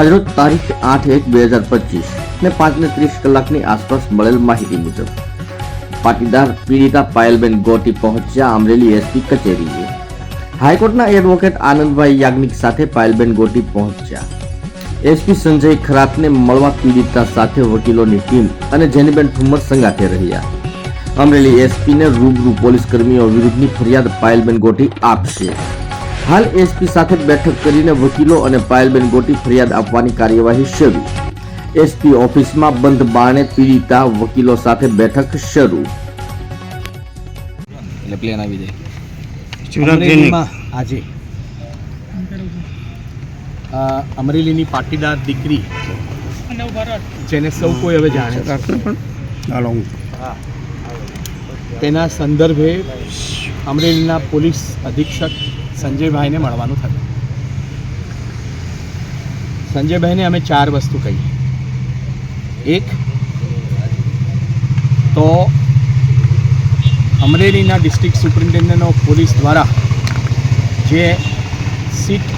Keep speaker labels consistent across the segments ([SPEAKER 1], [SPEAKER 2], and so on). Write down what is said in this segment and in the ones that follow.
[SPEAKER 1] આજરોજ તારીખ આઠ એક બે હજાર પચીસ ને પાંચને ત્રીસ કલાકની આસપાસ મળેલ માહિતી મુજબ, પાટીદાર પીડિતા પાયલબેન ગોટી પહોંચ્યા અમરેલી એસપી કચેરીએ. હાઈકોર્ટના એડવોકેટ આનંદભાઈ યાજ્ઞિક સાથે પાયલબેન ગોટી પહોંચ્યા. એસપી સંજય ખરાતને મળવા પીડિતા સાથે વકીલોની ટીમ અને જેનીબેન ઠુમ્મર સંગાથે રહ્યા. અમરેલી એસપીને રૂબરૂ પોલીસ કર્મીઓ વિરુદ્ધની ફરિયાદ પાયલબેન ગોટી આપશે. હાલ એસપી સાથે બેઠક કરીને વકીલો અને પાયલબેન ગોટી ફરિયાદ આપવાની કાર્યવાહી શરૂ. એસપી ઓફિસમાં બંધ બારણે પીડિતા વકીલો સાથે બેઠક શરૂ.
[SPEAKER 2] એટલે પ્લેન આવી જાય.
[SPEAKER 3] ચુરા ક્લિનિક
[SPEAKER 4] અમરેલીમાં આજે અમરેલીની પાટીદાર દીકરી જેને સૌ કોઈ હવે જાણે છે.
[SPEAKER 3] રાખને પણ. હાલો હું.
[SPEAKER 4] તેના સંદર્ભે અમરેલીના પોલીસ અધિક્ષક સંજયભાઈને મળવાનું થયું. સંજયભાઈને અમે ચાર વસ્તુ કહી. એક, તો અમરેલીના ડિસ્ટ્રિક્ટ સુપ્રિન્ટેન્ડન્ટ ઓફ પોલીસ દ્વારા જે સીટ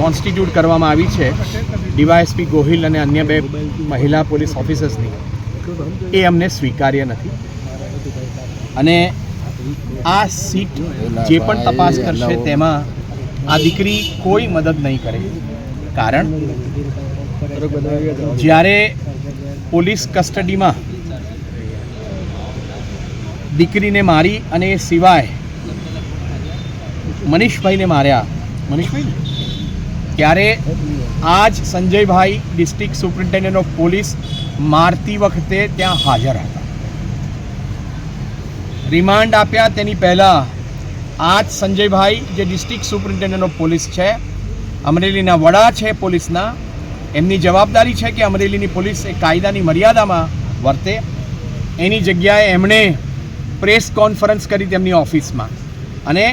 [SPEAKER 4] કોન્સ્ટિટ્યૂટ કરવામાં આવી છે, ડીવાયએસપી ગોહિલ અને અન્ય બે મહિલા પોલીસ ઓફિસર્સની, એ અમને સ્વીકાર્ય નથી. અને આ સીટ જે પણ તપાસ કરશે તેમાં આ દીકરી કોઈ મદદ નહીં કરે. કારણ જ્યારે પોલીસ કસ્ટડીમાં દીકરીને મારી અને એ સિવાય મનીષભાઈને માર્યા, મનીષભાઈ, ત્યારે આજ Sanjaybhai district superintendent of police મારતી વખતે ત્યાં હાજર હતા. રિમાન્ડ આપ્યા તેની પહેલાં આજ સંજયભાઈ, જે ડિસ્ટ્રિક્ટ સુપ્રિન્ટેન્ડન્ટ પોલીસ છે, અમરેલીના વડા છે પોલીસના, એમની જવાબદારી છે કે અમરેલીની પોલીસ એ કાયદાની મર્યાદામાં વર્તે. એની જગ્યાએ એમણે પ્રેસ કોન્ફરન્સ કરી તેમની ઓફિસમાં. અને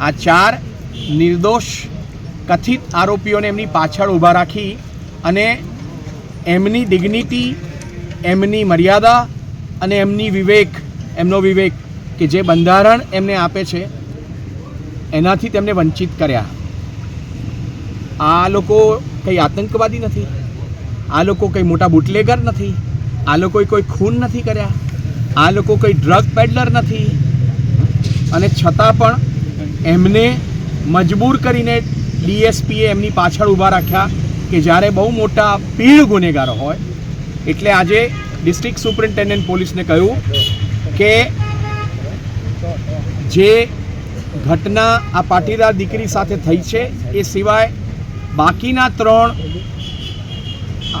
[SPEAKER 4] આ ચાર નિર્દોષ, કથિત આરોપીઓને એમની પાછળ ઊભા રાખી અને એમની ડિગ્નિટી એમની મર્યાદા અને એમની વિવેક, એમનો વિવેક કે જે બંધારણ એમને આપે છે, એનાથી તેમને વંચિત કર્યા. આ લોકો કંઈ આતંકવાદી નથી. આ લોકો કંઈ મોટા બુટલેગર નથી. આ લોકોએ કોઈ ખૂન નથી કર્યા. આ લોકો કંઈ ડ્રગ પેડલર નથી. અને છતાં પણ એમને મજબૂર કરીને ડીએસપીએ એમની પાછળ ઊભા રાખ્યા કે જ્યારે બહુ મોટા પીળ ગુનેગારો હોય, એટલે આજે ડિસ્ટ્રિક્ટ સુપ્રિન્ટેન્ડન્ટ પોલીસને કહ્યું કે જે ઘટના આ પાટીદાર દીકરી સાથે થઈ છે, એ સિવાય બાકીના ત્રણ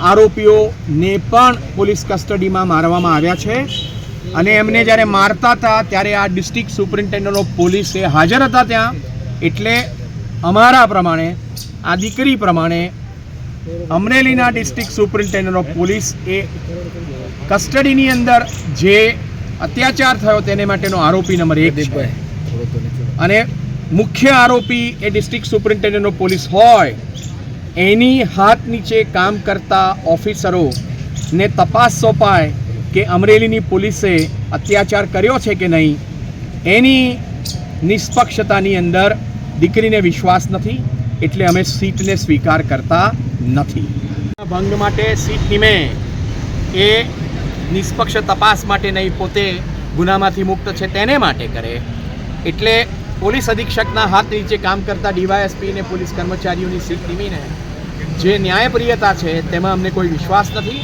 [SPEAKER 4] આરોપીઓને પણ પોલીસ કસ્ટડીમાં મારવામાં આવ્યા છે. અને એમને જ્યારે મારતા હતા, ત્યારે આ ડિસ્ટ્રિક્ટ સુપ્રિન્ટેન્ડન્ટ ઓફ પોલીસ હાજર હતા ત્યાં. એટલે અમારા પ્રમાણે, આ દીકરી પ્રમાણે, અમરેલીના ડિસ્ટ્રિક્ટ સુપ્રિન્ટેન્ડન્ટ ઓફ પોલીસ એ કસ્ટડીની અંદર જે અત્યાચાર થયો તેને માટેનો આરોપી નંબર એક છે. અને મુખ્ય આરોપી એ ડિસ્ટ્રિક્ટ સુપ્રિન્ટેન્ડન્ટ પોલીસ હોય એની હાથ નીચે કામ કરતા ઓફિસરોને તપાસ સોંપાય કે અમરેલીની પોલીસે અત્યાચાર કર્યો છે કે નહીં એની નિષ્પક્ષતાની અંદર દીકરીને વિશ્વાસ નથી એટલે અમે સીટને સ્વીકાર કરતા નથી. ભંગ માટે સીટની મેં એ નિષ્પક્ષ તપાસ માટે નહીં, પોતે ગુનામાંથી મુક્ત છે તેને માટે કરે. એટલે પોલીસ અધિક્ષકના હાથ નીચે કામ કરતા ડીવાયએસપી અને પોલીસ કર્મચારીઓની સીટ નિમીને જે ન્યાયપ્રિયતા છે તેમાં અમને કોઈ વિશ્વાસ નથી,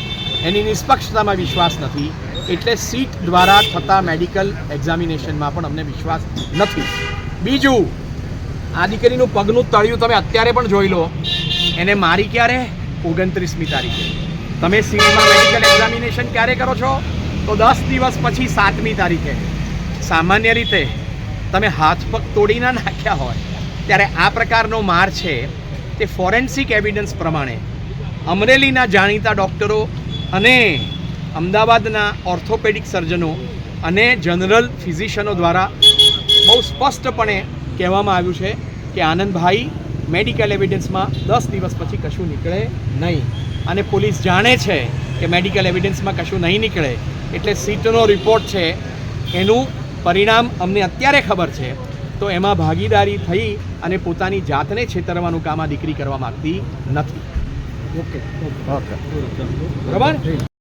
[SPEAKER 4] એની નિષ્પક્ષતામાં વિશ્વાસ નથી, એટલે સીટ દ્વારા થતા મેડિકલ એક્ઝામિનેશનમાં પણ અમને વિશ્વાસ નથી. બીજું, આ દીકરીનું પગનું તળિયું તમે અત્યારે પણ જોઈ લો. એને મારી ક્યારે? ઓગણત્રીસમી તારીખે. તમે સીટમાં મેડિકલ એક્ઝામિનેશન ક્યારે કરો છો? તો દસ દિવસ પછી સાતમી તારીખે. સામાન્ય રીતે તમે હાથ પગ તોડી નાખ્યા હોય, ત્યારે આ પ્રકારનો માર છે તે ફોરેન્સિક એવિડન્સ પ્રમાણે અમરેલીના જાણીતા ડૉક્ટરો અને અમદાવાદના ઓર્થોપેડિક સર્જનો અને જનરલ ફિઝિશિયનો દ્વારા બહુ સ્પષ્ટપણે કહેવામાં આવ્યું છે કે આનંદભાઈ મેડિકલ એવિડન્સમાં દસ દિવસ પછી કશું નીકળે નહીં. અને પોલીસ જાણે છે કે મેડિકલ એવિડન્સમાં કશું નહીં નીકળે એટલે સીટનો રિપોર્ટ છે એનું પરિણામ અમને અત્યારે ખબર છે. તો એમાં ભાગીદારી થઈ અને પોતાની જાતને છેતરવાનું કામ આ દીકરી કરવા માંગતી નથી. ઓકે બરાબર?